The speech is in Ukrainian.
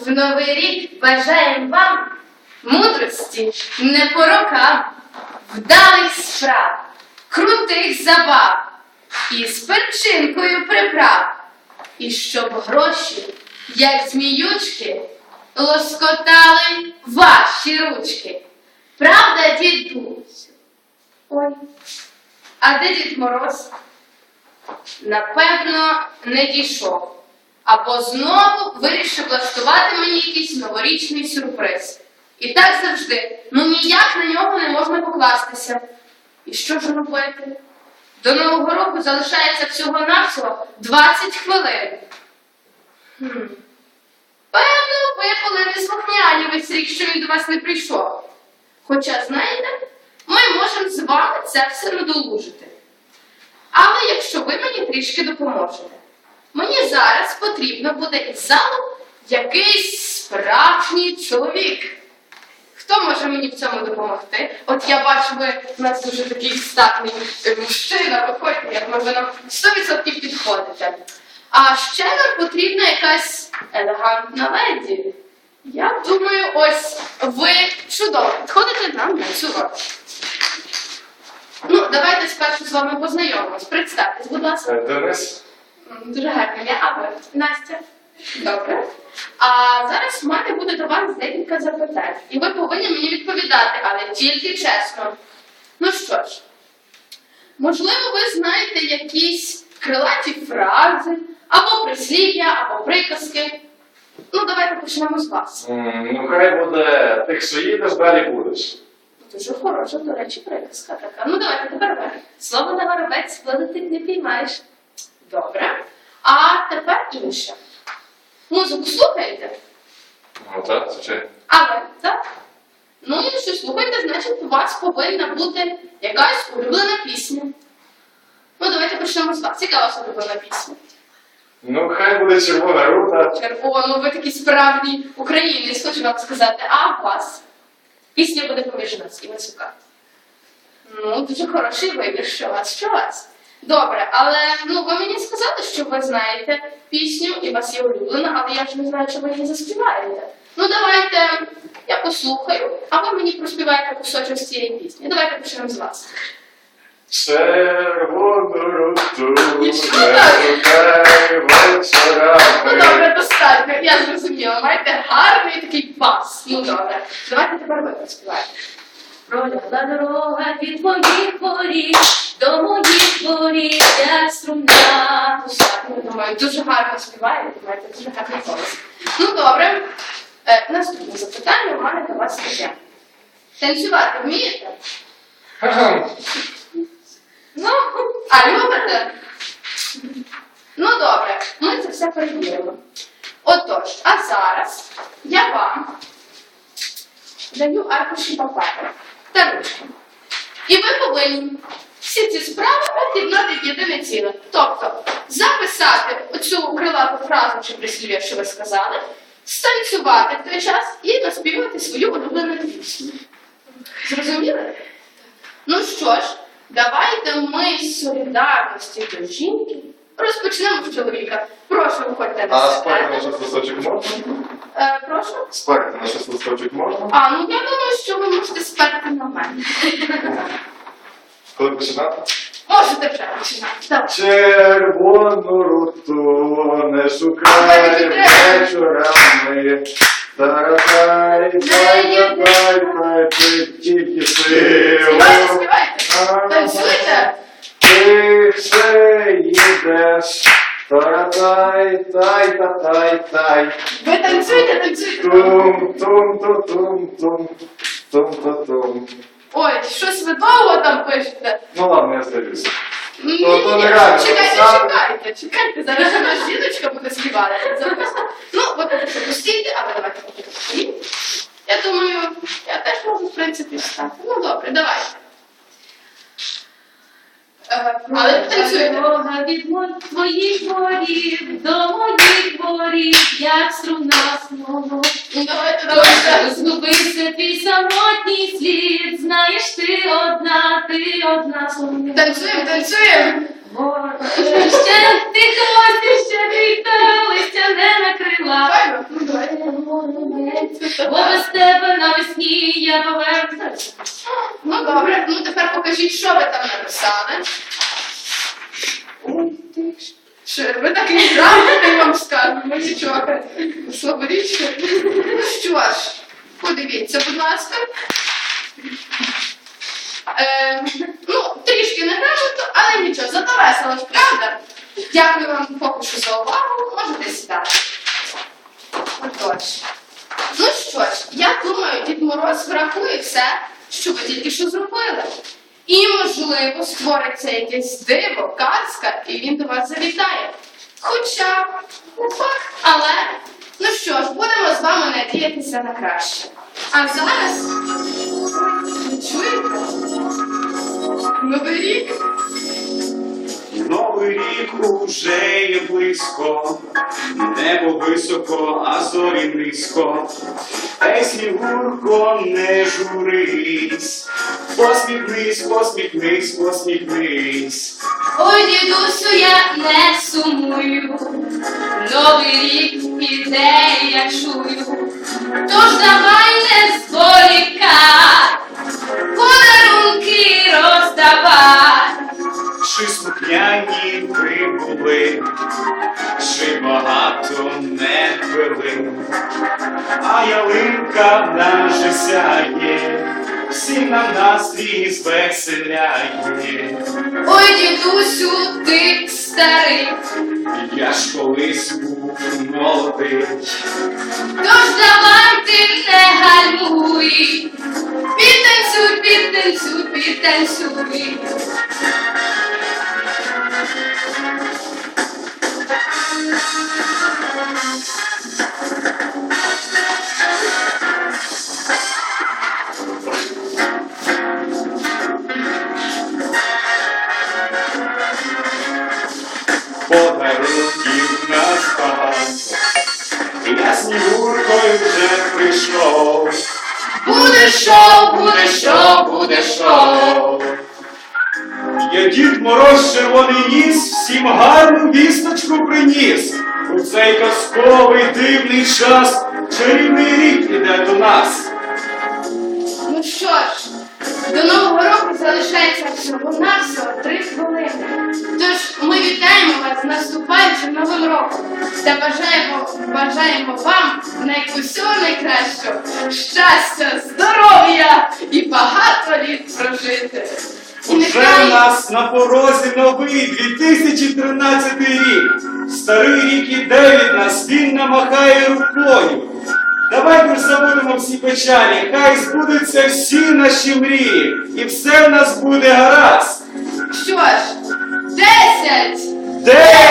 в новий рік бажаємо вам мудрості не по рокам, вдалих справ, крутих забав і з перчинкою приправ. І щоб гроші, як зміючки, лоскотали ваші ручки. Правда, дідусь? Ой. А де Дід Мороз? Напевно, не дійшов. Або знову вирішив влаштувати мені якийсь новорічний сюрприз. І так завжди, ну ніяк на нього не можна покластися. І що ж робити? До Нового року залишається всього-навсього 20 хвилин. Хм. Певно, ви були неслухняні весь рік, що він до вас не прийшов. Хоча, знаєте, ми можемо з вами це все надолужити. Але якщо ви мені трішки допоможете, мені зараз потрібно буде із залу якийсь справжній чоловік. Хто може мені в цьому допомогти? От я бачу, ви у нас дуже такий статний е, мужчина, виходьте, як ви нам 100% підходите. А ще нам потрібна якась елегантна леді. Я думаю, ось ви чудово підходите нам на цю роль. Ну, давайте спершу з вами познайомимось. Представтесь, будь ласка. Е, Денис, Дуже гарно. Я а ви? Настя. Добре. А зараз в мене буде до вас декілька запитань. І ви повинні мені відповідати, але тільки чесно. Ну що ж, можливо, ви знаєте якісь крилаті фрази, або прислів'я, або приказки. Ну, давайте почнемо з вас. м, ну хай буде тих, що їдеш, далі будеш. Дуже хороша, до речі, приказка така. Ну, давайте тепер ви. Слово на горобець вилетить не піймаєш. Добре. А тепер інше. Музику слухаєте? Ну так, звичайно. А ви, так? Ну, якщо слухаєте, значить у вас повинна бути якась улюблена пісня. Ну, давайте почнемо з вас. Яка ваша улюблена пісня? Ну хай буде червона рута. Червоно, ну ви такий справжній українець, хочу вам сказати. А у вас? Пісня буде поміж нас і висока. Ну, дуже хороший вибір, що у вас, що у вас. Добре, але ну ви мені сказали, що ви знаєте пісню і вас є улюблена, але я ж не знаю, чи ви її заспіваєте. Ну давайте я послухаю, а ви мені проспіваєте кусочок з цієї пісні. Давайте почнемо з вас. Червону Ну добре, достатньо, я зрозуміла. Маєте гарний такий бас. Ну добре. Давайте тепер ви поспіваєте. Пролягла дорога від твоїх воріт до моїх воріт, як струна. Думаю, дуже гарно співаєте, маєте дуже гарний голос. Ну добре. Е, наступне запитання у мене до вас таке. Танцювати вмієте? Ну, а любите? Ну добре, ми це все перевіримо. Отож, а зараз я вам даю аркуші паперу та ручки. І ви повинні всі ці справи об'єднати в єдине ціле. Тобто записати оцю крилату фразу чи прислів'я, що ви сказали, станцювати в той час і наспівати свою улюблену пісню. Зрозуміли? Ну що ж, давайте ми з солідарності до жінки розпочнемо з чоловіка. Прошу, виходьте на А спати на щось листочок можна? Е, прошу. Спати на щось листочок можна? А, ну я думаю, що ви можете сперти на мене. Коли починати? Можете вже починати. Давай. Червону руту не шукай вечорами. Таратай, тай, тай, тай, ти тільки силу. співайте. Танцюйте. Ти все їдеш. Таратай, тай, та тай, тай. Ви танцюйте, танцюйте. Тум, тум, ту, тум, тум, тум, ту, тум. Ой, щось ви довго там пишете. Ну ладно, я здаюся. Ні, то ні, чекайте, чекайте, чекайте. Зараз же наша жіночка буде співати. Зараз. Ну, що постійте, але давайте. Я думаю, я теж можу, в принципі, встати. Ну, добре, давайте. Е, Але танцюйте. Дорога від мо- твоїх воріт до моїх воріт, як струна знову. Ну, Згубився твій самотній слід, знаєш ти одна, ти одна сумна. Танцюємо, танцюємо. Ще ти хвості, ще віктора листя не накрила. Бо без ну, тебе навесні я повернуся. Ну добре, ну тепер покажіть, що ви там написали. Ой, ти ж. Що, ви такий грамотний вам скажемо, нічого. Слаборічно. Ну що ж, подивіться, будь ласка. Е, ну, трішки неграмотно, але нічого, зато весело правда? Дякую вам що за увагу, можете сідати. Отож. Ну що ж, я думаю, Дід Мороз врахує все, що ви тільки що зробили. І, можливо, створиться якесь диво, казка, і він до вас завітає. Хоча, але ну що ж, будемо з вами надіятися на краще. А зараз чуєте? Новий рік. Новий рік уже є близько, небо високо, а зорі низько. Ей, снігурко, не журись, посміхнись, посміхнись, посміхнись. Ой, дідусю, я не сумую. Новий рік іде, я чую. Тож давай не зволікай, сяє, всім нам настрій звеселяє. Ой, дідусю, ти старий. Я ж колись був молодий, Тож давай ти не гальмуй. Підтанцюй, підтанцюй, підтанцюй. Снігуркою вже прийшов. Буде шоу, буде шоу, буде шоу. Я дід Мороз червоний ніс, всім гарну вісточку приніс. У цей казковий дивний час чарівний рік іде до нас. Ну що ж, до Нового року залишається всього навсього три хвилини. Та бажаємо, бажаємо вам найусього найкращого щастя, здоров'я і багато літ прожити. І Уже в нас на порозі новий 2013 рік. Старий рік іде від нас, він намахає рукою. Давайте забудемо всі печалі, хай збудуться всі наші мрії, і все в нас буде гаразд. що ж, десять! Дев'ять,